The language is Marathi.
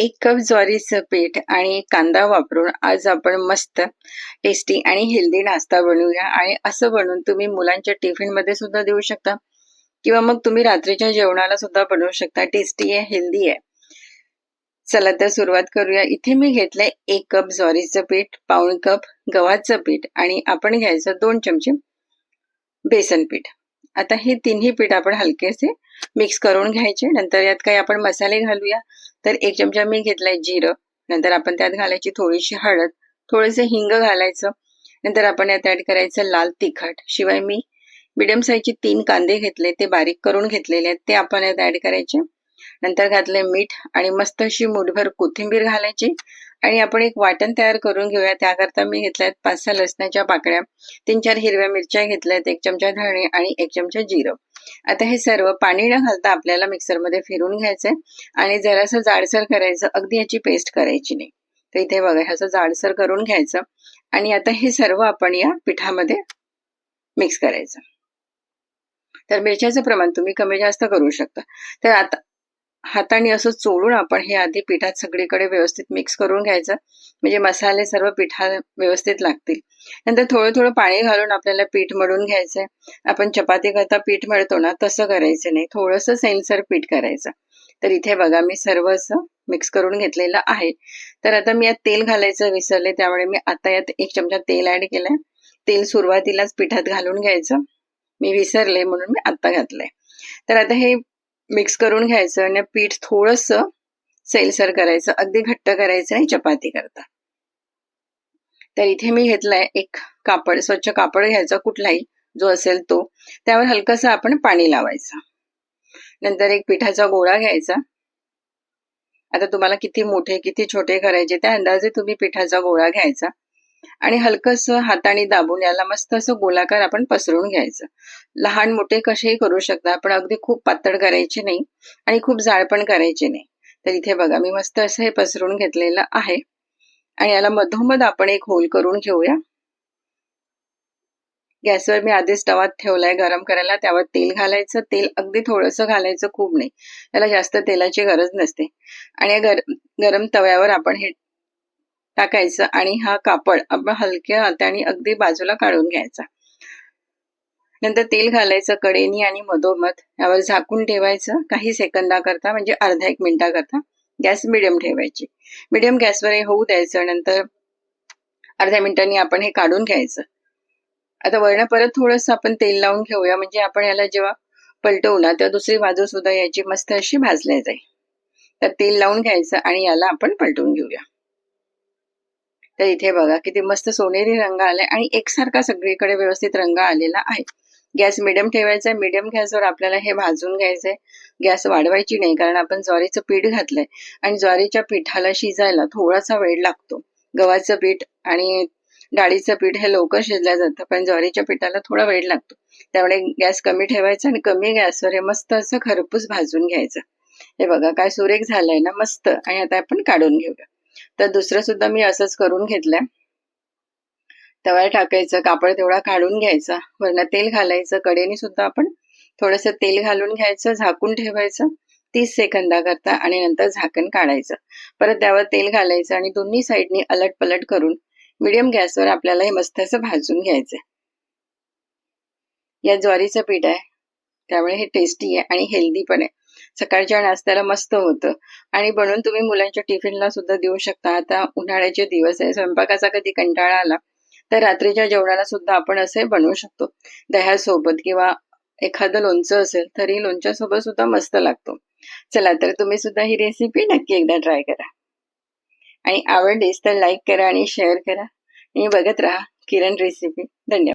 एक कप ज्वारीचं पीठ आणि कांदा वापरून आज आपण मस्त टेस्टी आणि हेल्दी नाश्ता बनवूया. आणि असं बनवून तुम्ही मुलांच्या टिफिनमध्ये सुद्धा देऊ शकता. किंवा मग तुम्ही रात्रीच्या जेवणाला सुद्धा बनवू शकता. टेस्टी आहे हेल्दी आहे. चला तर सुरुवात करूया. इथे मी घेतलंय एक कप ज्वारीचं पीठ पाऊण कप गव्हाचं पीठ आणि आपण घ्यायचं दोन चमचे बेसन पीठ. आता हे तिन्ही पीठ आपण हलकेसे मिक्स करून घ्यायचे. नंतर यात काही आपण मसाले घालूया. तर एक चमचा मी घेतलाय जिरं. नंतर आपण त्यात घालायची थोडीशी हळद. थोडेसे हिंग घालायचं. नंतर आपण यात ऍड करायचं लाल तिखट. शिवाय मी मिडियम साईजचे तीन कांदे घेतले. ते बारीक करून घेतलेले आहेत. ते आपण यात ऍड करायचे. नंतर घातले मीठ आणि मस्त अशी मुठभर कोथिंबीर घालायची. आणि आपण एक वाटण तयार करून घेऊया. त्याकरता मी घेतल्यात पाच सहा लसणाच्या पाकळ्या तीन चार हिरव्या मिरच्या घेतल्यात एक चमचा धणे आणि एक चमचा जिरं. आता हे सर्व पाणी न घालता आपल्याला मिक्सरमध्ये फिरून घ्यायचंय आणि जरासं जाडसर करायचं अगदी याची पेस्ट करायची नाही. तर इथे बघा ह्याचं जाडसर करून घ्यायचं आणि आता हे सर्व आपण या पिठामध्ये मिक्स करायचं. तर मिरच्याचं प्रमाण तुम्ही कमी जास्त करू शकता. तर आता हाताने असं चोळून आपण हे आधी पिठात सगळीकडे व्यवस्थित मिक्स करून घ्यायचं. म्हणजे मसाले सर्व पिठा व्यवस्थित लागतील. नंतर थोडं थोडं पाणी घालून आपल्याला पीठ मळून घ्यायचंय. आपण चपाती करता पीठ मळतो ना तसं करायचं नाही. थोडंसं सैलसर पीठ करायचं. तर इथे बघा मी सर्व असं मिक्स करून घेतलेलं आहे. तर आता मी यात तेल घालायचं विसरले त्यामुळे मी आता यात एक चमचा तेल ऍड केलाय. तेल सुरुवातीलाच पिठात घालून घ्यायचं. मी विसरले म्हणून मी आता घातलंय. तर आता हे मिक्स करून घ्यायचं आणि पीठ थोडस सैलसर करायचं. अगदी घट्ट करायचं नाही चपाती करता. तर इथे मी घेतलाय एक कापड स्वच्छ कापड घ्यायचा कुठलाही जो असेल तो. त्यावर हलकस आपण पाणी लावायचं. नंतर एक पिठाचा गोळा घ्यायचा. आता तुम्हाला किती मोठे किती छोटे करायचे त्या अंदाजे तुम्ही पिठाचा गोळा घ्यायचा. आणि हलकस हाताने दाबून याला मस्त असं गोलाकार आपण पसरून घ्यायचं. लहान मोठे कसेही करू शकता पण अगदी खूप पातळ करायचे नाही आणि खूप जाळ पण करायचे नाही. तर इथे बघा मी मस्त असं हे पसरून घेतलेलं आहे. आणि याला मधोमध आपण एक होल करून घेऊया. गॅसवर मी आधीच तवात ठेवलाय गरम करायला त्यावर तेल घालायचं. तेल अगदी थोडंसं घालायचं खूप नाही. त्याला जास्त तेलाची गरज नसते. आणि गर गरम तव्यावर आपण हे टाकायचं आणि हा कापड आपण हलक्या हाताने अगदी बाजूला काढून घ्यायचा. नंतर तेल घालायचं कडेनी आणि मधोमध. यावर झाकून ठेवायचं काही सेकंदाकरता म्हणजे अर्धा एक मिनिटाकरता. गॅस मिडियम ठेवायची. मिडियम गॅसवर हे होऊ द्यायचं. नंतर अर्ध्या मिनिटांनी आपण हे काढून घ्यायचं. आता वरण परत थोडस आपण तेल लावून घेऊया. म्हणजे आपण याला जेव्हा पलटवू ना तेव्हा दुसरी बाजू सुद्धा याची मस्त अशी भाजल्या जाईल. तर तेल लावून घ्यायचं आणि याला आपण पलटवून घेऊया. तर इथे बघा किती मस्त सोनेरी रंग आलाय आणि एकसारखा सगळीकडे व्यवस्थित रंग आलेला आहे. गॅस मिडियम ठेवायचा मिडियम गॅसवर आपल्याला हे भाजून घ्यायचंय. गॅस वाढवायची नाही कारण आपण ज्वारीचं पीठ घातलंय आणि ज्वारीच्या पिठाला शिजायला थोडासा वेळ लागतो. गव्हाचं पीठ आणि डाळीचं पीठ हे लवकर शिजलं जातं पण ज्वारीच्या पिठाला थोडा वेळ लागतो. त्यामुळे गॅस कमी ठेवायचा आणि कमी गॅसवर हे मस्त असं खरपूस भाजून घ्यायचं. हे बघा काय सुरेख झालंय ना मस्त. आणि आता आपण काढून घेऊया. तर दुसरं सुद्धा मी असंच करून घेतलंय. तव्यावर टाकायचं कापड तेवढा काढून घ्यायचा वरनं तेल घालायचं कडेने सुद्धा आपण थोडस तेल घालून घ्यायचं झाकून ठेवायचं तीस सेकंदाकरता आणि नंतर झाकण काढायचं. परत त्यावर तेल घालायचं आणि दोन्ही साईडनी अलट पलट करून मिडियम गॅसवर आपल्याला हे मस्त असं भाजून घ्यायचं या ज्वारीचं पीठ आहे त्यामुळे हे टेस्टी आहे आणि हेल्दी पण आहे. सकाळच्या नाश्त्याला मस्त होतं. आणि बनवून तुम्ही मुलांच्या टिफिनला सुद्धा देऊ शकता. आता उन्हाळ्याचे दिवस आहे स्वयंपाकाचा कधी कंटाळा आला तर रात्रीच्या जेवणाला सुद्धा आपण असे बनवू शकतो. दह्यासोबत किंवा एखादं लोणचं असेल तरी लोणच्या सोबत सुद्धा मस्त लागतो. चला तर तुम्ही सुद्धा ही रेसिपी नक्की एकदा ट्राय करा. आणि आवडलीस तर लाईक करा आणि शेअर करा. आणि बघत राहा किरण रेसिपी धन्यवाद.